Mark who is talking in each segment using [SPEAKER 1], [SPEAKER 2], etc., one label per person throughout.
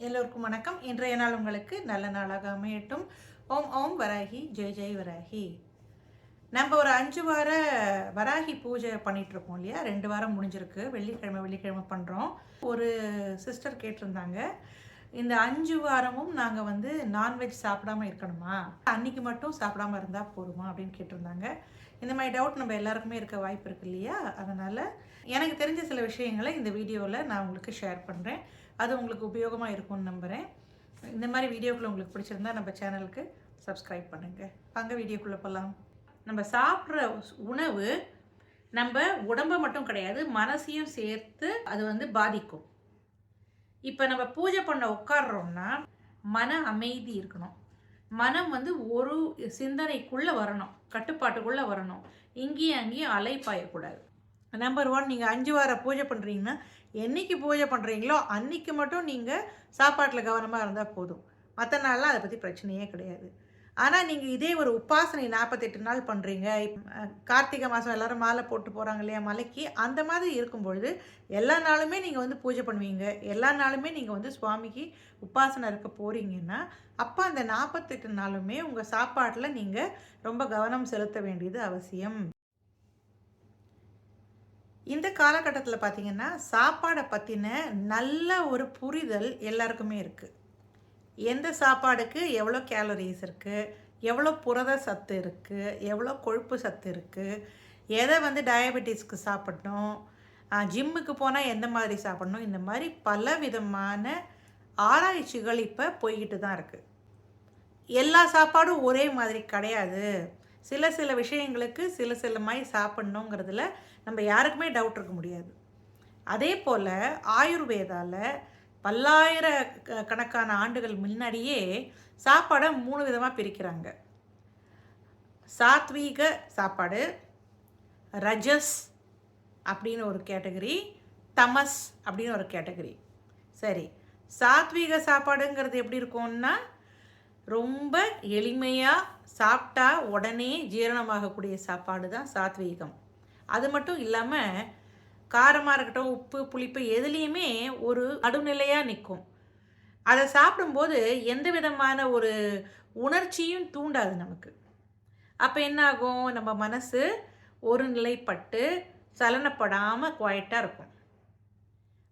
[SPEAKER 1] எல்லோருக்கும் வணக்கம். இன்றைய நாள் உங்களுக்கு நல்ல நாளாக அமையட்டும். ஓம் ஓம் வராகி. ஜெய் ஜெய் வராகி. நம்ம ஒரு அஞ்சு வார வராகி பூஜை பண்ணிகிட்ருக்கோம் இல்லையா? ரெண்டு வாரம் முடிஞ்சிருக்கு. வெள்ளிக்கிழமை வெள்ளிக்கிழமை பண்ணுறோம் ஒரு சிஸ்டர் கேட்டிருந்தாங்க. இந்த அஞ்சு வாரமும் நாங்கள் வந்து நான்வெஜ் சாப்பிடாம இருக்கணுமா? அன்னைக்கு மட்டும் சாப்பிடாம இருந்தால் போதுமா அப்படின்னு கேட்டிருந்தாங்க. இந்த மாதிரி டவுட் நம்ம எல்லாருக்குமே இருக்க வாய்ப்பு இருக்கு இல்லையா? அதனால் எனக்கு தெரிஞ்ச சில விஷயங்களை இந்த வீடியோவில் நான் உங்களுக்கு ஷேர் பண்ணுறேன் அது உங்களுக்கு உபயோகமாக இருக்கும்னு நம்புகிறேன் இந்த மாதிரி வீடியோக்கள் உங்களுக்கு பிடிச்சிருந்தா நம்ம சேனலுக்கு சப்ஸ்கிரைப் பண்ணுங்கள் வாங்க வீடியோக்குள்ளே போகலாம் நம்ம சாப்பிட்ற உணவு நம்ம உடம்பை மட்டும் கிடையாது மனசையும் சேர்த்து அது வந்து பாதிக்கும். இப்போ நம்ம பூஜை பண்ண உட்காடுறோம்னா மன அமைதி இருக்கணும். மனம் வந்து ஒரு சிந்தனைக்குள்ளே வரணும். கட்டுப்பாட்டுக்குள்ளே வரணும். இங்கேயும் அங்கேயும் அலைப்பாயக்கூடாது. நம்பர் ஒன் நீங்கள் அஞ்சு வாரம் பூஜை பண்ணுறீங்கன்னா என்னைக்கு பூஜை பண்ணுறீங்களோ அன்றைக்கி மட்டும் நீங்கள் சாப்பாட்டில் கவனமாக இருந்தால் போதும். மற்ற நாளெலாம் அதை பற்றி பிரச்சனையே கிடையாது. ஆனால் நீங்கள் இதே ஒரு உபாசனை நாற்பத்தெட்டு நாள் பண்ணுறீங்க கார்த்திகை மாதம் எல்லாரும் மாலை போட்டு போகிறாங்க இல்லையா மலைக்கு? அந்த மாதிரி இருக்கும் பொழுது எல்லா நாளுமே நீங்கள் வந்து பூஜை பண்ணுவீங்க. எல்லா நாளுமே நீங்கள் வந்து சுவாமிக்கு உபாசனை இருக்க போகிறீங்கன்னா அப்போ அந்த நாற்பத்தெட்டு நாளுமே உங்கள் சாப்பாட்டில் நீங்கள் ரொம்ப கவனம் செலுத்த வேண்டியது அவசியம். இந்த காலகட்டத்தில் பார்த்தீங்கன்னா சாப்பாடை பற்றின நல்ல ஒரு புரிதல் எல்லாருக்குமே இருக்குது எந்த சாப்பாடுக்கு எவ்வளோ கேலரிஸ் இருக்குது எவ்வளோ புரத சத்து இருக்குது எவ்வளோ கொழுப்பு சத்து இருக்குது எதை வந்து டயபெட்டிஸ்க்கு சாப்பிடணும்? ஜிம்முக்கு போனால் எந்த மாதிரி சாப்பிடணும்? இந்த மாதிரி பல விதமான ஆராய்ச்சிகள் இப்போ போய்கிட்டு தான் இருக்குது எல்லா சாப்பாடும் ஒரே மாதிரி கிடையாது. சில சில விஷயங்களுக்கு சில சில மாதிரி சாப்பிட்ணுங்கிறதுல நம்ம யாருக்குமே டவுட் இருக்க முடியாது. அதே போல் ஆயுர்வேதாவில் பல்லாயிர க- கணக்கான ஆண்டுகள் முன்னாடியே சாப்பாடை மூணு விதமாக பிரிக்கிறாங்க. சாத்வீக சாப்பாடு ரஜஸ் அப்படின்னு ஒரு கேட்டகரி தமஸ் அப்படின்னு ஒரு கேட்டகரி. சரி சாத்வீக சாப்பாடுங்கிறது எப்படி இருக்கும்னா ரொம்ப எளிமையாக சாப்பிட்டா உடனே ஜீரணமாகக்கூடிய சாப்பாடு தான் சாத்வீகம். அது மட்டும் இல்லாமல் காரமாக இருக்கட்டும் உப்பு புளிப்பு எதுலேயுமே ஒரு நடுநிலையாக நிற்கும் அதை சாப்பிடும்போது எந்த விதமான ஒரு உணர்ச்சியும் தூண்டாது நமக்கு. அப்போ என்ன ஆகும் நம்ம மனசு ஒரு நிலைப்பட்டு சலனப்படாமல் குவாய்ட்டாக இருக்கும்.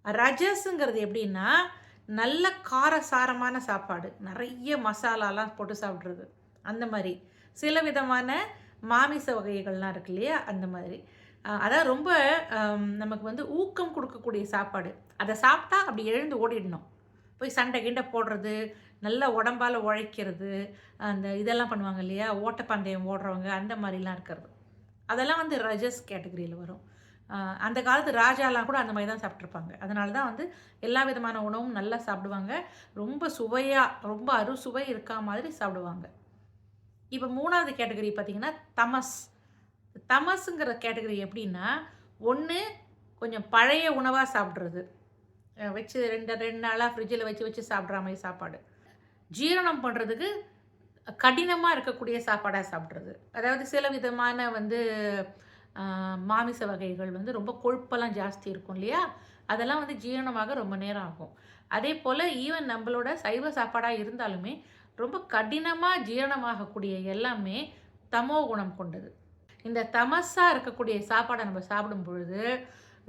[SPEAKER 1] ரஜஸுங்கிறது எப்படின்னா நல்ல காரசாரமான சாப்பாடு. நிறைய மசாலாலாம் போட்டு சாப்பிட்றது. அந்த மாதிரி. சில விதமான மாமிச வகைகள்லாம் இருக்கு இல்லையா? அந்த மாதிரி. அதான் ரொம்ப நமக்கு வந்து ஊக்கம் கொடுக்கக்கூடிய சாப்பாடு. அதை சாப்பிட்டா அப்படி எழுந்து ஓடிடணும். போய் சண்டை கிண்டை போடுறது நல்ல உடம்பால் உழைக்கிறது அந்த இதெல்லாம் பண்ணுவாங்க இல்லையா? ஓட்டப்பந்தயம் ஓடுறவங்க அந்த மாதிரிலாம் இருக்கிறது. அதெல்லாம் வந்து ரஜஸ் கேட்டகரியில் வரும். அந்த காலத்து ராஜாலாம் கூட அந்த மாதிரி தான் சாப்பிட்ருப்பாங்க அதனால தான் வந்து எல்லா விதமான உணவும் நல்லா சாப்பிடுவாங்க. ரொம்ப சுவையாக ரொம்ப அறுசுவை இருக்கா மாதிரி சாப்பிடுவாங்க. இப்போ மூணாவது கேட்டகரி பார்த்தீங்கன்னா தமஸ். தமஸுங்கிற கேட்டகரி எப்படின்னா ஒன்று கொஞ்சம் பழைய உணவாக சாப்பிட்றது. வச்சு ரெண்டு ரெண்டு நாளாக ஃப்ரிட்ஜில் வச்சு வச்சு சாப்பிட்ற மாதிரி சாப்பாடு. ஜீரணம் பண்ணுறதுக்கு கடினமாக இருக்கக்கூடிய சாப்பாடாக சாப்பிட்றது. அதாவது சில விதமான வந்து மாமிச வகைகள் வந்து ரொம்ப கொழுப்பெல்லாம் ஜாஸ்தி இருக்கும் இல்லையா? அதெல்லாம் வந்து ஜீரணமாக ரொம்ப நேரம் ஆகும். அதே போல் ஈவன் நம்மளோட சைவ சாப்பாடாக இருந்தாலுமே ரொம்ப கடினமாக ஜீரணமாகக்கூடிய எல்லாமே தமோ குணம் கொண்டது. இந்த தமஸாக இருக்கக்கூடிய சாப்பாடை நம்ம சாப்பிடும் பொழுது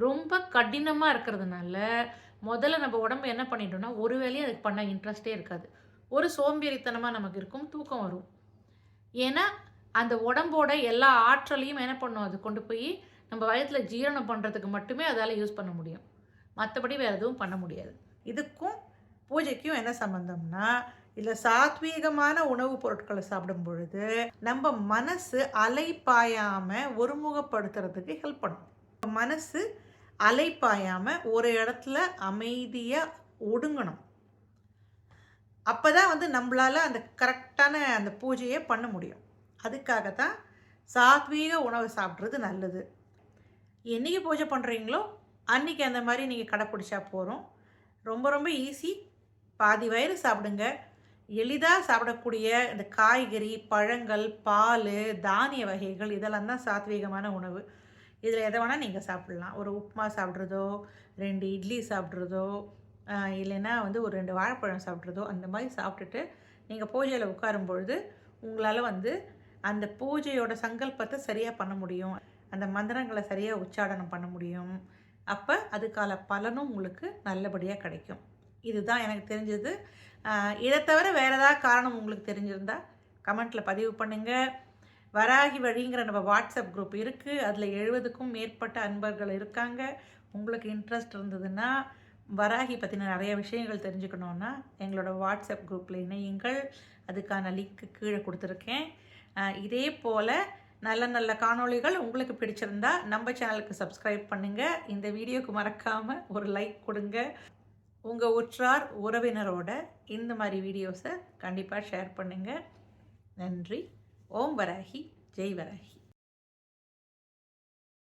[SPEAKER 1] ரொம்ப கடினமாக இருக்கிறதுனால முதல்ல நம்ம உடம்பு என்ன பண்ணிட்டோம்னா ஒரு வேலையும் அதுக்கு பண்ண இன்ட்ரெஸ்டே இருக்காது. ஒரு சோம்பேறித்தனமாக நமக்கு இருக்கும் தூக்கம் வரும். ஏன்னா அந்த உடம்போட எல்லா ஆற்றலையும் என்ன பண்ணும்? அது கொண்டு போய் நம்ம வயத்தில் ஜீரணம் பண்ணுறதுக்கு மட்டுமே அதால் யூஸ் பண்ண முடியும். மற்றபடி வேறு எதுவும் பண்ண முடியாது. இதுக்கும் பூஜைக்கும் என்ன சம்மந்தம்னா இல்லை சாத்வீகமான உணவுப் பொருட்களை சாப்பிடும் பொழுது நம்ம மனசு அலைப்பாயாமல் ஒருமுகப்படுத்துறதுக்கு ஹெல்ப் பண்ணும். மனசு அலைப்பாயாமல் ஒரு இடத்துல அமைதியாக ஒடுங்கணும். அப்போ தான் வந்து நம்மளால் அந்த கரெக்டான அந்த பூஜையை பண்ண முடியும். அதுக்காக தான் சாத்வீக உணவு சாப்பிட்றது நல்லது. என்னைக்கு பூஜை பண்ணுறீங்களோ அன்றைக்கி அந்த மாதிரி நீங்கள் கடைப்பிடிச்சா போகிறோம் ரொம்ப ரொம்ப ஈஸி பாதி வயிறு சாப்பிடுங்க. எளிதாக சாப்பிடக்கூடிய இந்த காய்கறி பழங்கள் பால் தானிய வகைகள் இதெல்லாம் தான் சாத்வீகமான உணவு. இதில் எதை வேணால் நீங்கள் சாப்பிட்லாம். ஒரு உப்புமா சாப்பிட்றதோ ரெண்டு இட்லி சாப்பிட்றதோ இல்லைன்னா வந்து ஒரு ரெண்டு வாழைப்பழம் சாப்பிட்றதோ அந்த மாதிரி சாப்பிட்டுட்டு நீங்கள் பூஜையில் உட்காரும் பொழுது உங்களால் வந்து அந்த பூஜையோட சங்கல்பத்தை சரியாக பண்ண முடியும். அந்த மந்திரங்களை சரியாக உச்சாடனம் பண்ண முடியும். அப்போ அதுக்கான பலனும் உங்களுக்கு நல்லபடியாக கிடைக்கும். இதுதான் எனக்கு தெரிஞ்சது. இதை தவிர வேறு ஏதாவது காரணம் உங்களுக்கு தெரிஞ்சிருந்தால் கமெண்ட்டில் பதிவு பண்ணுங்கள் வராகி வழிங்கிற நம்ம வாட்ஸ்அப் குரூப் இருக்குது அதில் எழுபதுக்கும் மேற்பட்ட அன்பர்கள் இருக்காங்க. உங்களுக்கு இன்ட்ரெஸ்ட் இருந்ததுன்னா வராகி பற்றின நிறைய விஷயங்கள் தெரிஞ்சுக்கணுன்னா எங்களோட வாட்ஸ்அப் குரூப்பில் இணையுங்கள். அதுக்கான லிங்க்கு கீழே கொடுத்துருக்கேன். இதே போல் நல்ல நல்ல காணொளிகள் உங்களுக்கு பிடிச்சிருந்தா நம்ம சேனலுக்கு சப்ஸ்கிரைப் பண்ணுங்கள் இந்த வீடியோக்கு மறக்காமல் ஒரு லைக் கொடுங்க. உங்கள் உற்றார் உறவினரோட இந்த மாதிரி வீடியோஸை கண்டிப்பாக ஷேர் பண்ணுங்கள் நன்றி. ஓம் வராகி. ஜெய் வராகி.